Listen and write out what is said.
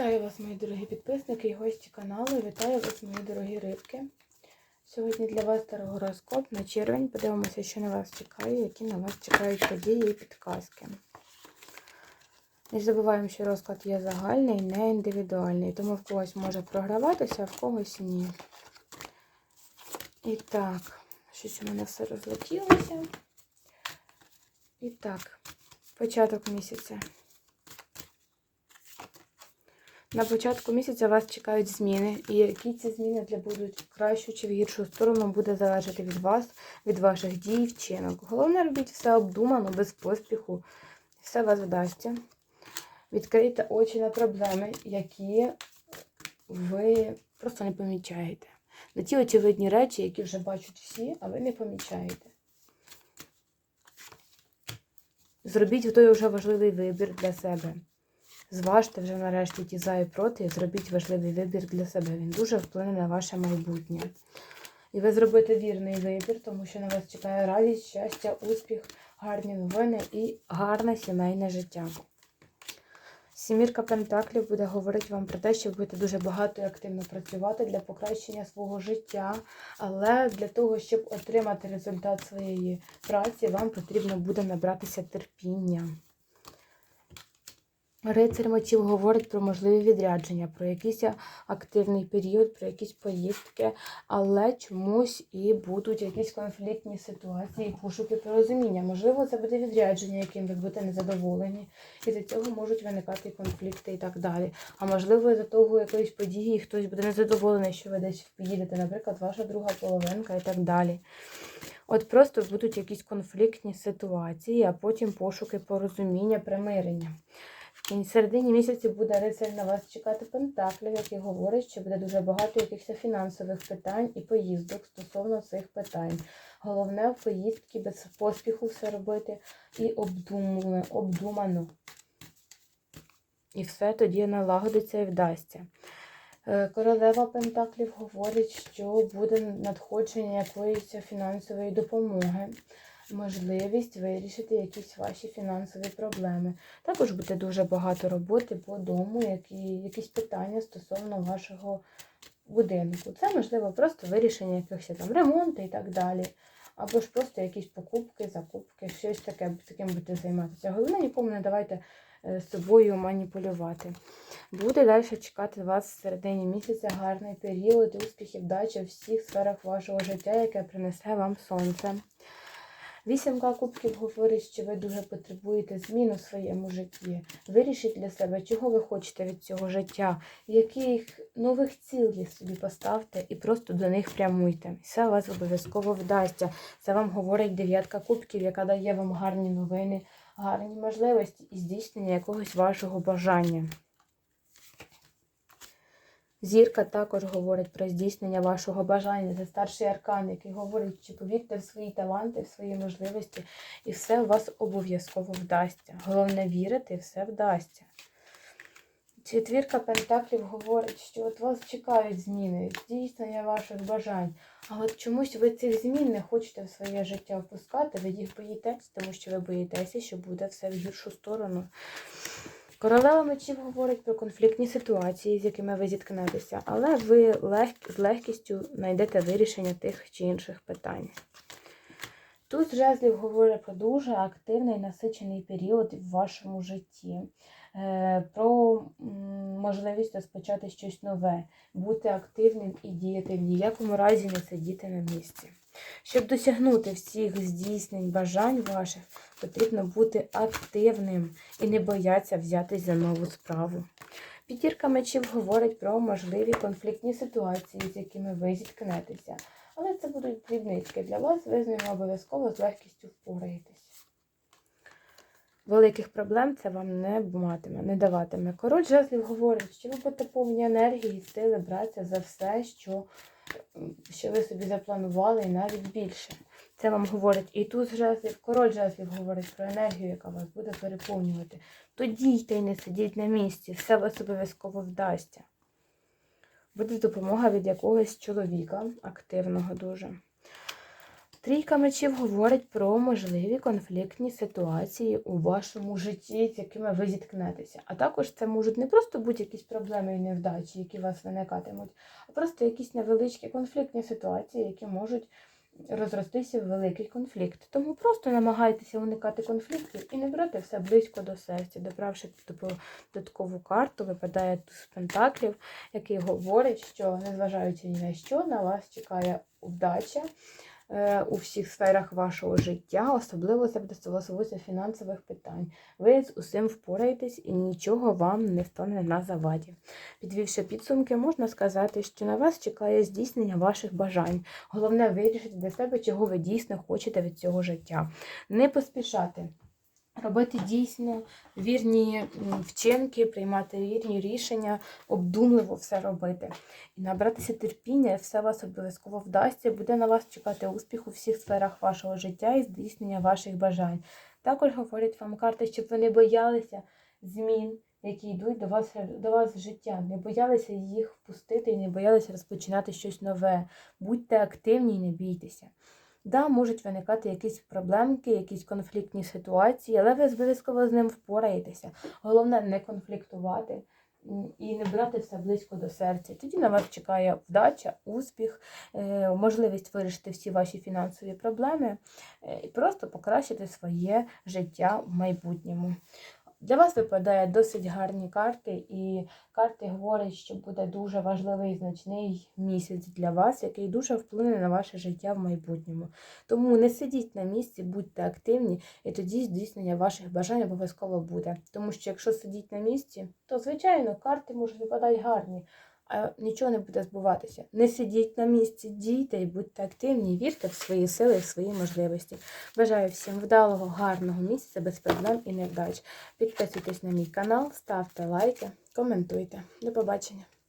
Вітаю вас, мої дорогі підписники і гості каналу. Вітаю вас, мої дорогі рибки. Сьогодні для вас гороскоп на червень. Подивимося, що на вас чекає, які на вас чекають події і підказки. Не забуваємо, що розклад є загальний, не індивідуальний, тому в когось може програватися, а в когось ні. І так, щось у мене все розлетілося. І так, початок місяця. На початку місяця вас чекають зміни, і які ці зміни для будуть в кращу чи в гіршу сторону буде залежати від вас, від ваших дій, вчинок. Головне, робіть все обдумано, без поспіху, все вас вдасться. Відкрийте очі на проблеми, які ви просто не помічаєте. На ті очевидні речі, які вже бачать всі, а ви не помічаєте. Зробіть той вже важливий вибір для себе. Зважте вже нарешті ті за і проти і зробіть важливий вибір для себе. Він дуже вплине на ваше майбутнє. І ви зробите вірний вибір, тому що на вас чекає радість, щастя, успіх, гарні новини і гарне сімейне життя. Сімірка Пентаклів буде говорити вам про те, що ви будете дуже багато і активно працювати для покращення свого життя, але для того, щоб отримати результат своєї праці, вам потрібно буде набратися терпіння. Рицар мечів говорить про можливі відрядження, про якийсь активний період, про якісь поїздки, але чомусь і будуть якісь конфліктні ситуації, пошуки порозуміння. Можливо, це буде відрядження, яким ви будете незадоволені, і за цього можуть виникати конфлікти і так далі. А можливо, за того якоїсь події хтось буде незадоволений, що ви десь поїдете, наприклад, ваша друга половинка і так далі. От просто будуть якісь конфліктні ситуації, а потім пошуки порозуміння, примирення. В середині місяці буде рицарь на вас чекати пентаклів, який говорить, що буде дуже багато якихось фінансових питань і поїздок стосовно цих питань. Головне в поїздки без поспіху все робити і обдумано. І все тоді налагодиться і вдасться. Е, королева Пентаклів говорить, що буде надходження якоїсь фінансової допомоги можливість вирішити якісь ваші фінансові проблеми. Також буде дуже багато роботи по дому, які, якісь питання стосовно вашого будинку. Це, можливо, просто вирішення якихось там ремонту і так далі. Або ж просто якісь покупки, закупки, щось таке, таким будете займатися. Головне, нікому не давайте з собою маніпулювати. Буде далі чекати вас в середині місяця гарний період, успіхів, вдачі в всіх сферах вашого життя, яке принесе вам сонце. Вісімка кубків говорить, що ви дуже потребуєте змін у своєму житті. Вирішіть для себе, чого ви хочете від цього життя, яких нових цілей собі поставте і просто до них прямуйте. Все у вас обов'язково вдасться. Це вам говорить дев'ятка кубків, яка дає вам гарні новини, гарні можливості і здійснення якогось вашого бажання. Зірка також говорить про здійснення вашого бажання. Це старший аркан, який говорить, що повірте в свої таланти, в свої можливості, і все у вас обов'язково вдасться. Головне вірити, і все вдасться. Четвірка Пентаклів говорить, що от вас чекають зміни, здійснення ваших бажань. А от чомусь ви цих змін не хочете в своє життя впускати, ви їх боїтесь, тому що ви боїтеся, що буде все в гіршу сторону. Королева мечів говорить про конфліктні ситуації, з якими ви зіткнетеся, але ви лег... з легкістю знайдете вирішення тих чи інших питань. Тут жезлів говорить про дуже активний насичений період в вашому житті, е, про можливість розпочати щось нове, бути активним і діяти в ніякому разі не сидіти на місці. Щоб досягнути всіх здійснень бажань ваших, потрібно бути активним і не боятися взятись за нову справу. П'ятірка мечів говорить про можливі конфліктні ситуації, з якими ви зіткнетеся. Але це будуть дрібнички для вас, ви з ними обов'язково з легкістю впораєтесь. Великих проблем це вам не матиме, не даватиме. Король жезлів говорить, що ви будете повні енергії, сили братися за все, що що ви собі запланували, і навіть більше. Це вам говорить і тут жезлів, король жезлів говорить про енергію, яка вас буде переповнювати. То дійте і не сидіть на місці, все вас обов'язково вдасться. Буде допомога від якогось чоловіка, активного дуже. Трійка мечів говорить про можливі конфліктні ситуації у вашому житті, з якими ви зіткнетеся. А також це можуть не просто бути якісь проблеми і невдачі, які вас виникатимуть, а просто якісь невеличкі конфліктні ситуації, які можуть розростися в великий конфлікт. Тому просто намагайтеся уникати конфліктів і не брати все близько до серця. Добравши типу, додаткову карту, випадає туз пентаклів, який говорить, що незважаючи ні на що, на вас чекає вдача у всіх сферах вашого життя, особливо це буде стосуватися фінансових питань. Ви з усім впораєтесь і нічого вам не стане на заваді. Підвівши підсумки, можна сказати, що на вас чекає здійснення ваших бажань. Головне вирішити для себе, чого ви дійсно хочете від цього життя. Не поспішати. Робити дійсно вірні вчинки, приймати вірні рішення, обдумливо все робити. І набратися терпіння, все вас обов'язково вдасться, буде на вас чекати успіх у всіх сферах вашого життя і здійснення ваших бажань. Також говорять вам карти, щоб ви не боялися змін, які йдуть до вас, до вас в життя, не боялися їх впустити і не боялися розпочинати щось нове. Будьте активні і не бійтеся. Да, можуть виникати якісь проблемки, якісь конфліктні ситуації, але ви обов'язково з ним впораєтеся. Головне не конфліктувати і не брати все близько до серця. Тоді на вас чекає вдача, успіх, е, можливість вирішити всі ваші фінансові проблеми е, і просто покращити своє життя в майбутньому. Для вас випадає досить гарні карти, і карти говорять, що буде дуже важливий і значний місяць для вас, який дуже вплине на ваше життя в майбутньому. Тому не сидіть на місці, будьте активні, і тоді здійснення ваших бажань обов'язково буде. Тому що якщо сидіть на місці, то звичайно карти можуть випадати гарні, нічого не буде збуватися. Не сидіть на місці, дійте і будьте активні, вірте в свої сили, і в свої можливості. Бажаю всім вдалого, гарного місяця, без проблем і невдач. Підписуйтесь на мій канал, ставте лайки, коментуйте. До побачення!